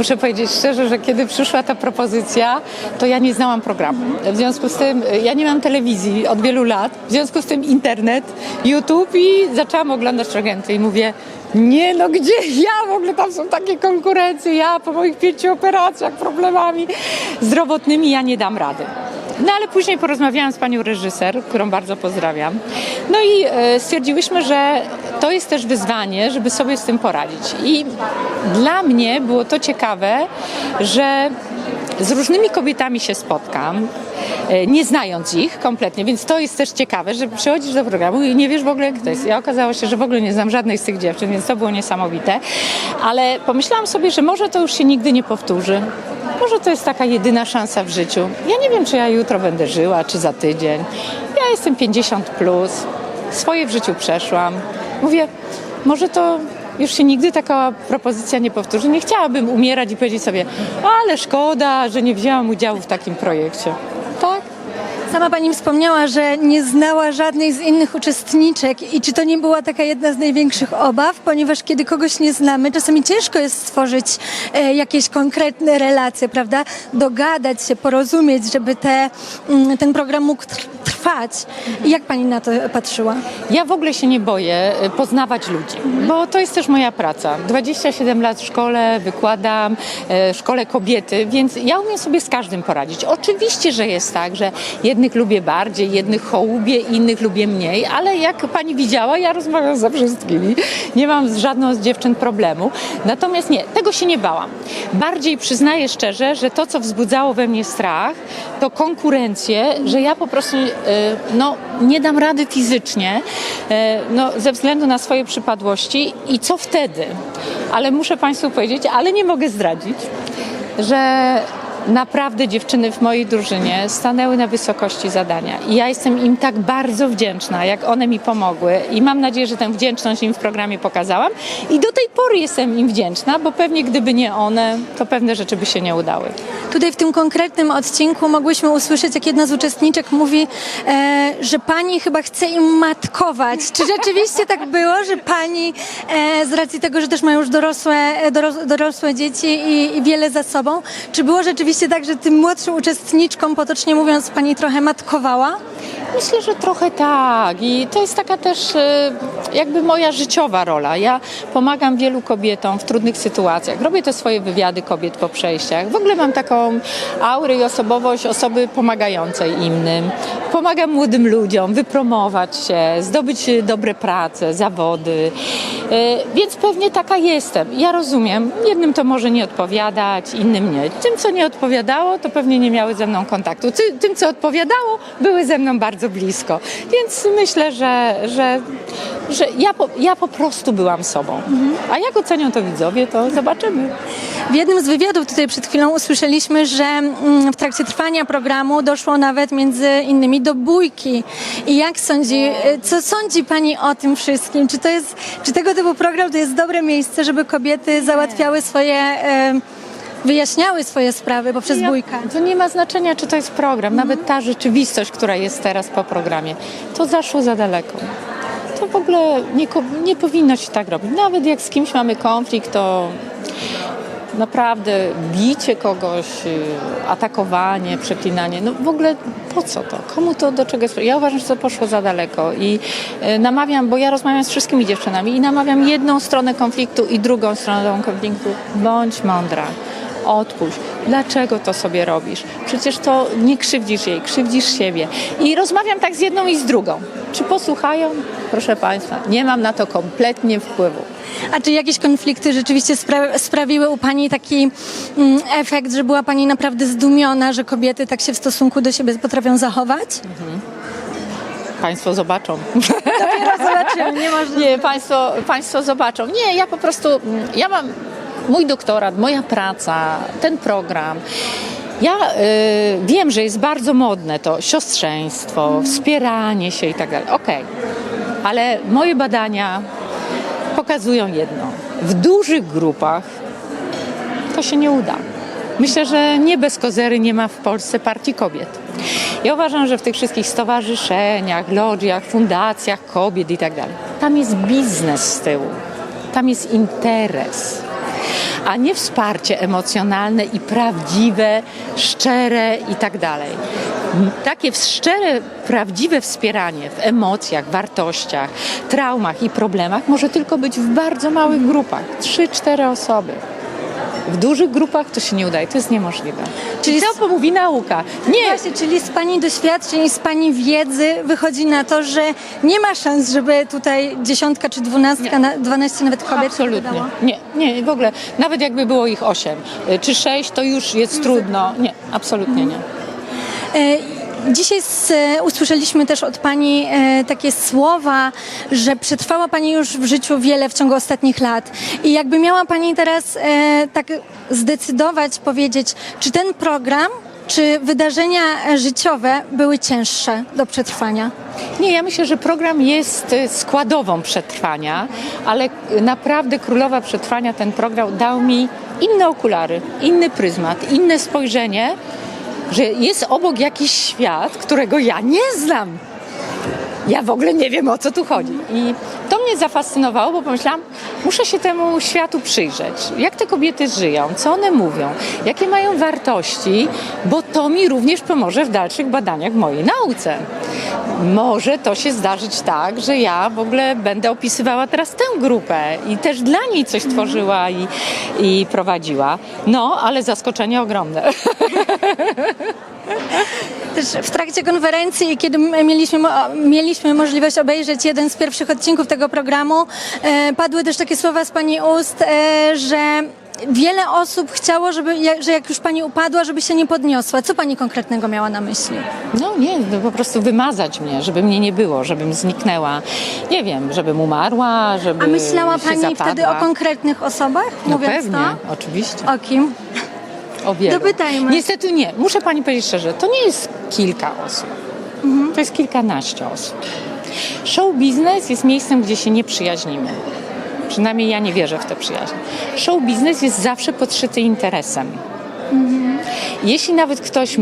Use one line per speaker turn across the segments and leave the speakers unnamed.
muszę powiedzieć szczerze, że kiedy przyszła ta propozycja, to ja nie znałam programu. W związku z tym, y, ja nie mam telewizji od wielu lat, w związku z tym internet, YouTube i zaczęłam oglądać Regenty i mówię, nie no, gdzie ja? W ogóle tam są takie konkurencje, ja po moich pięciu operacjach, problemami zdrowotnymi, ja nie dam rady. No ale później porozmawiałam z panią reżyser, którą bardzo pozdrawiam. No i e, stwierdziłyśmy, że to jest też wyzwanie, żeby sobie z tym poradzić. I dla mnie było to ciekawe, że z różnymi kobietami się spotkam, e, nie znając ich kompletnie, więc to jest też ciekawe, że przychodzisz do programu i nie wiesz w ogóle, jak to jest. Ja okazało się, że w ogóle nie znam żadnej z tych dziewczyn, więc to było niesamowite. Ale pomyślałam sobie, że może to już się nigdy nie powtórzy. Może to jest taka jedyna szansa w życiu. Ja nie wiem, czy ja jutro będę żyła, czy za tydzień. Ja jestem 50 plus, swoje w życiu przeszłam. Mówię, może to już się nigdy taka propozycja nie powtórzy. Nie chciałabym umierać i powiedzieć sobie, ale szkoda, że nie wzięłam udziału w takim projekcie. Tak?
Sama Pani wspomniała, że nie znała żadnej z innych uczestniczek i czy to nie była taka jedna z największych obaw, ponieważ kiedy kogoś nie znamy, czasami ciężko jest stworzyć e, jakieś konkretne relacje, prawda? Dogadać się, porozumieć, żeby te, mm, ten program mógł tr- trwać. Jak Pani na to patrzyła?
Ja w ogóle się nie boję y, poznawać ludzi, bo to jest też moja praca. 27 lat w szkole wykładam, e, w szkole kobiety, więc ja umiem sobie z każdym poradzić. Oczywiście, że jest tak, że jednych lubię bardziej, jednych hołubię, innych lubię mniej, ale jak pani widziała, ja rozmawiam ze wszystkimi. Nie mam z żadną z dziewczyn problemu. Natomiast nie, tego się nie bałam. Bardziej przyznaję szczerze, że to, co wzbudzało we mnie strach, to konkurencję, że ja po prostu e, no, nie dam rady fizycznie e, no, ze względu na swoje przypadłości i co wtedy? Ale muszę Państwu powiedzieć, ale nie mogę zdradzić, że naprawdę dziewczyny w mojej drużynie stanęły na wysokości zadania i ja jestem im tak bardzo wdzięczna, jak one mi pomogły i mam nadzieję, że tę wdzięczność im w programie pokazałam i do tej pory jestem im wdzięczna, bo pewnie gdyby nie one, to pewne rzeczy by się nie udały.
Tutaj w tym konkretnym odcinku mogłyśmy usłyszeć, jak jedna z uczestniczek mówi, e, że pani chyba chce im matkować. Czy rzeczywiście tak było, że pani e, z racji tego, że też mają już dorosłe, e, doros, dorosłe dzieci i, i wiele za sobą, czy było rzeczywiście tak, że tym młodszym uczestniczkom, potocznie mówiąc, pani trochę matkowała?
Myślę, że trochę tak i to jest taka też e, jakby moja życiowa rola. Ja pomagam wielu kobietom w trudnych sytuacjach. Robię te swoje wywiady kobiet po przejściach. W ogóle mam taką aurę i osobowość osoby pomagającej innym. Pomagam młodym ludziom wypromować się, zdobyć dobre prace, zawody. E, Więc pewnie taka jestem. Ja rozumiem, jednym to może nie odpowiadać, innym nie. Tym, co nie odpowiadało, to pewnie nie miały ze mną kontaktu. Ty- Tym, co odpowiadało, były ze mną bardzo blisko. Więc myślę, że, że, że ja, po, ja po prostu byłam sobą. A jak ocenią to widzowie, to zobaczymy.
W jednym z wywiadów tutaj przed chwilą usłyszeliśmy, że mm, w trakcie trwania programu doszło nawet między innymi do bójki. I jak sądzi, e, co sądzi Pani o tym wszystkim? Czy to jest, czy tego typu program to jest dobre miejsce, żeby kobiety załatwiały swoje, wyjaśniały swoje sprawy poprzez bójkę?
To nie ma znaczenia, czy to jest program. Nawet ta rzeczywistość, która jest teraz po programie, to zaszło za daleko. To w ogóle nie, ko- nie powinno się tak robić. Nawet jak z kimś mamy konflikt, to naprawdę bicie kogoś, y, atakowanie, przeklinanie, no w ogóle po co to? Komu to do czego jest? Ja uważam, że to poszło za daleko i y, namawiam, bo ja rozmawiam z wszystkimi dziewczynami i namawiam jedną stronę konfliktu i drugą stronę konfliktu. Bądź mądra. Odpuść. Dlaczego to sobie robisz? Przecież to nie krzywdzisz jej, krzywdzisz siebie. I rozmawiam tak z jedną i z drugą. Czy posłuchają? Proszę Państwa, nie mam na to kompletnie wpływu.
A czy jakieś konflikty rzeczywiście spra- sprawiły u Pani taki mm, efekt, że była Pani naprawdę zdumiona, że kobiety tak się w stosunku do siebie potrafią zachować?
Państwo zobaczą.
Dopiero zobaczymy, nie można...
Nie, państwo, państwo zobaczą. Nie, ja po prostu, mm, ja mam mój doktorat, moja praca, ten program. Ja y, wiem, że jest bardzo modne to siostrzeństwo, wspieranie się i tak dalej. Okej, ale moje badania pokazują jedno. W dużych grupach to się nie uda. Myślę, że nie bez kozery nie ma w Polsce partii kobiet. Ja uważam, że w tych wszystkich stowarzyszeniach, lodziach, fundacjach kobiet i tak dalej, tam jest biznes z tyłu, tam jest interes. A nie wsparcie emocjonalne i prawdziwe, szczere i tak dalej. Takie szczere, prawdziwe wspieranie w emocjach, wartościach, traumach i problemach może tylko być w bardzo małych grupach, 3-4 osoby. W dużych grupach to się nie udaje, to jest niemożliwe. Czyli co pomówi nauka? Nie,
Właśnie, czyli z Pani doświadczeń z Pani wiedzy wychodzi na to, że nie ma szans, żeby tutaj dziesiątka czy dwunastka, na, dwanaście nawet kobiet
Absolutnie.
wydało.
Nie, nie, w ogóle. Nawet jakby było ich osiem y, czy sześć, to już jest trudno. Nie, absolutnie nie.
E, Dzisiaj z, e, usłyszeliśmy też od Pani e, takie słowa, że przetrwała Pani już w życiu wiele w ciągu ostatnich lat. I jakby miała Pani teraz e, tak zdecydować, powiedzieć, czy ten program, czy wydarzenia e, życiowe były cięższe do przetrwania?
Nie, ja myślę, że program jest y, składową przetrwania, ale naprawdę królowa przetrwania ten program dał mi inne okulary, inny pryzmat, inne spojrzenie, że jest obok jakiś świat, którego ja nie znam. Ja w ogóle nie wiem o co tu chodzi. I to mnie zafascynowało, bo pomyślałam, muszę się temu światu przyjrzeć. Jak te kobiety żyją, co one mówią, jakie mają wartości, bo to mi również pomoże w dalszych badaniach mojej nauce. Może to się zdarzyć tak, że ja w ogóle będę opisywała teraz tę grupę i też dla niej coś tworzyła i, i prowadziła. No, ale zaskoczenie ogromne.
Też w trakcie konferencji, kiedy mieliśmy, mieliśmy możliwość obejrzeć jeden z pierwszych odcinków tego programu, e, padły też takie słowa z Pani ust, e, że wiele osób chciało, żeby, jak- że jak już Pani upadła, żeby się nie podniosła. Co Pani konkretnego miała na myśli?
No nie, no po prostu wymazać mnie, żeby mnie nie było, żebym zniknęła. Nie wiem, żebym umarła, żeby
A myślała
się
Pani
zapadła.
wtedy o konkretnych osobach,
No
mówiąc
pewnie,
to?
oczywiście.
O kim?
O wielu.
Dopytajmy.
Niestety nie. Muszę Pani powiedzieć szczerze, to nie jest kilka osób.
Mhm.
To jest kilkanaście osób. Show biznes jest miejscem, gdzie się nie przyjaźnimy. Przynajmniej ja nie wierzę w te przyjaźnie. Show biznes jest zawsze podszyty interesem.
Mhm.
Jeśli nawet ktoś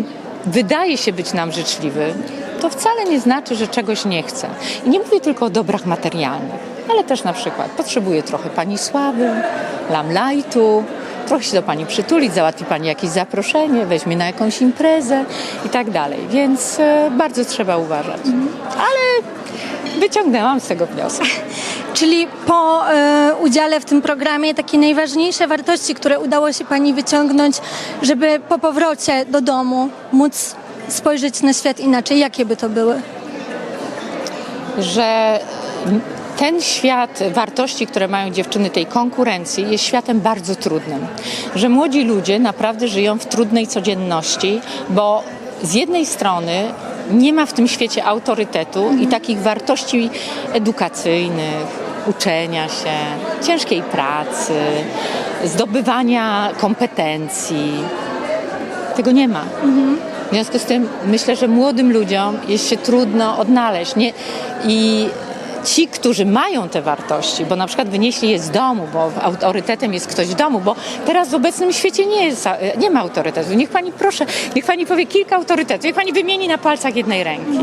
wydaje się być nam życzliwy, to wcale nie znaczy, że czegoś nie chce. I nie mówię tylko o dobrach materialnych, ale też na przykład potrzebuje trochę pani sławy, lamlajtu, trochę się do pani przytulić, załatwi pani jakieś zaproszenie, weźmie na jakąś imprezę i tak dalej. Więc e, bardzo trzeba uważać. Ale wyciągnęłam z tego wniosek.
Czyli po e, udziale w tym programie takie najważniejsze wartości, które udało się Pani wyciągnąć, żeby po powrocie do domu móc spojrzeć na świat inaczej, jakie by to były?
że ten świat wartości, które mają dziewczyny, tej konkurencji, jest światem bardzo trudnym. Że młodzi ludzie naprawdę żyją w trudnej codzienności, bo z jednej strony nie ma w tym świecie autorytetu i takich wartości edukacyjnych, uczenia się, ciężkiej pracy, zdobywania kompetencji. Tego nie ma. W związku z tym myślę, że młodym ludziom jest się trudno odnaleźć. Nie, I ci, którzy mają te wartości, bo na przykład wynieśli je z domu, bo autorytetem jest ktoś w domu, bo teraz w obecnym świecie nie, jest, nie ma autorytetu. Niech pani proszę, niech pani powie kilka autorytetów, niech pani wymieni na palcach jednej ręki.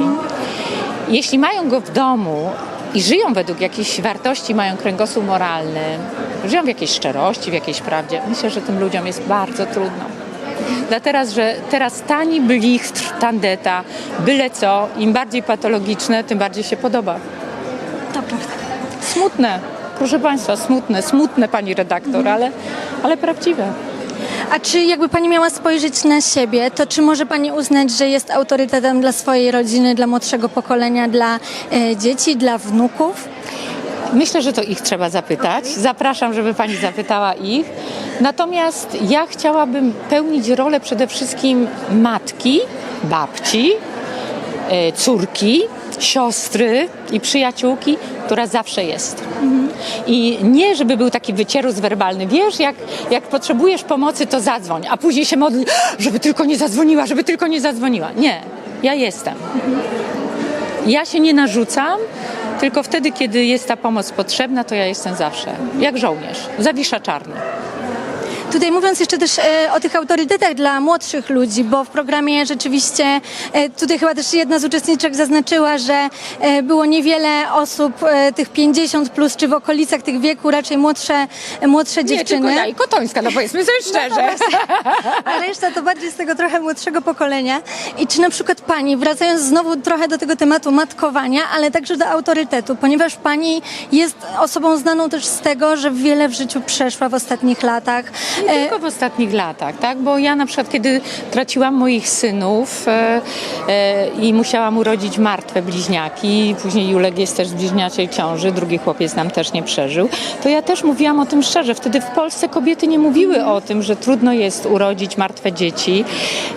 Jeśli mają go w domu i żyją według jakichś wartości, mają kręgosłup moralny, żyją w jakiejś szczerości, w jakiejś prawdzie, myślę, że tym ludziom jest bardzo trudno. Dla teraz, że teraz tani blichtr, tandeta, byle co, im bardziej patologiczne, tym bardziej się podoba.
To prawda.
Smutne, proszę Państwa, smutne, smutne Pani redaktor, ale, ale prawdziwe.
A czy jakby Pani miała spojrzeć na siebie, to czy może Pani uznać, że jest autorytetem dla swojej rodziny, dla młodszego pokolenia, dla e, dzieci, dla wnuków?
Myślę, że to ich trzeba zapytać. Zapraszam, żeby pani zapytała ich. Natomiast ja chciałabym pełnić rolę przede wszystkim matki, babci, córki, siostry i przyjaciółki, która zawsze jest. I nie, żeby był taki wycierus werbalny. Wiesz, jak, jak potrzebujesz pomocy, to zadzwoń, a później się modli, żeby tylko nie zadzwoniła, żeby tylko nie zadzwoniła. Nie, ja jestem. Ja się nie narzucam, tylko wtedy, kiedy jest ta pomoc potrzebna, to ja jestem zawsze. Jak żołnierz, zawisza czarny.
Tutaj mówiąc jeszcze też e, o tych autorytetach dla młodszych ludzi, bo w programie rzeczywiście, e, tutaj chyba też jedna z uczestniczek zaznaczyła, że e, było niewiele osób tych 50 plus, czy w okolicach tych wieku, raczej młodsze, młodsze
Nie, tylko
dziewczyny.
ja i Kotońska, no powiedzmy sobie szczerze.
A reszta to bardziej z tego trochę młodszego pokolenia. I czy na przykład pani, wracając znowu trochę do tego tematu matkowania, ale także do autorytetu, ponieważ pani jest osobą znaną też z tego, że wiele w życiu przeszła w ostatnich latach.
Nie tylko w ostatnich latach, tak? Bo ja na przykład, kiedy traciłam moich synów e, e, i musiałam urodzić martwe bliźniaki, później Julek jest też z bliźniaczej ciąży, drugi chłopiec nam też nie przeżył, to ja też mówiłam o tym szczerze. Wtedy w Polsce kobiety nie mówiły o tym, że trudno jest urodzić martwe dzieci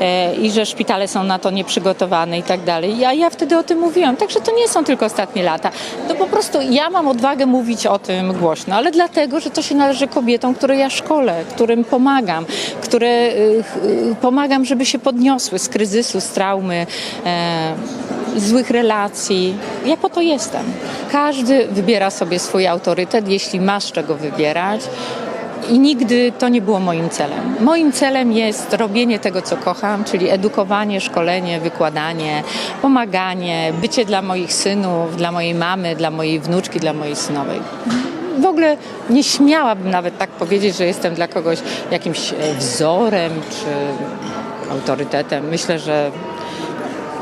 e, i że szpitale są na to nieprzygotowane i tak dalej. Ja, ja wtedy o tym mówiłam. Także to nie są tylko ostatnie lata. To po prostu ja mam odwagę mówić o tym głośno, ale dlatego, że to się należy kobietom, które ja szkolę, którym pomagam, które y, y, pomagam, żeby się podniosły z kryzysu, z traumy. E, złych relacji. Ja po to jestem. Każdy wybiera sobie swój autorytet, jeśli masz czego wybierać. I nigdy to nie było moim celem. Moim celem jest robienie tego, co kocham, czyli edukowanie, szkolenie, wykładanie, pomaganie, bycie dla moich synów, dla mojej mamy, dla mojej wnuczki, dla mojej synowej. W ogóle nie śmiałabym nawet tak powiedzieć, że jestem dla kogoś jakimś e, wzorem czy autorytetem. Myślę, że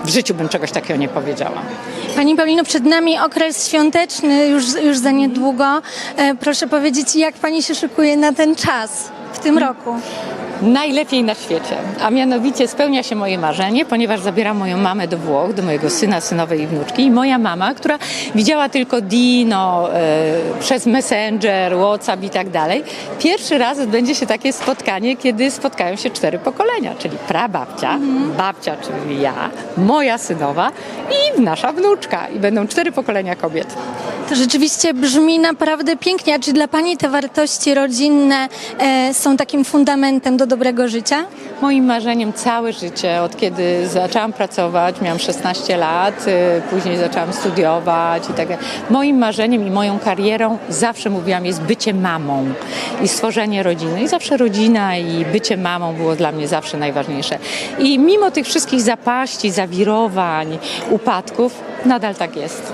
w życiu bym czegoś takiego nie powiedziała.
Pani Paulino, przed nami okres świąteczny już, już za niedługo. E, proszę powiedzieć, jak pani się szykuje na ten czas w tym roku?
Najlepiej na świecie. A mianowicie spełnia się moje marzenie, ponieważ zabieram moją mamę do Włoch, do mojego syna, synowej i wnuczki. I moja mama, która widziała tylko Dino e, przez Messenger, WhatsApp i tak dalej, pierwszy raz odbędzie się takie spotkanie, kiedy spotkają się cztery pokolenia, czyli prababcia, babcia, czyli ja, moja synowa i nasza wnuczka. I będą cztery pokolenia kobiet.
To rzeczywiście brzmi naprawdę pięknie. A czy dla pani te wartości rodzinne e, są takim fundamentem do dobrego życia?
Moim marzeniem całe życie, od kiedy zaczęłam pracować, miałam 16 lat, y, później zaczęłam studiować i tak. Moim marzeniem i moją karierą zawsze mówiłam jest bycie mamą i stworzenie rodziny. I zawsze rodzina i bycie mamą było dla mnie zawsze najważniejsze. I mimo tych wszystkich zapaści, zawirowań, upadków, nadal tak jest.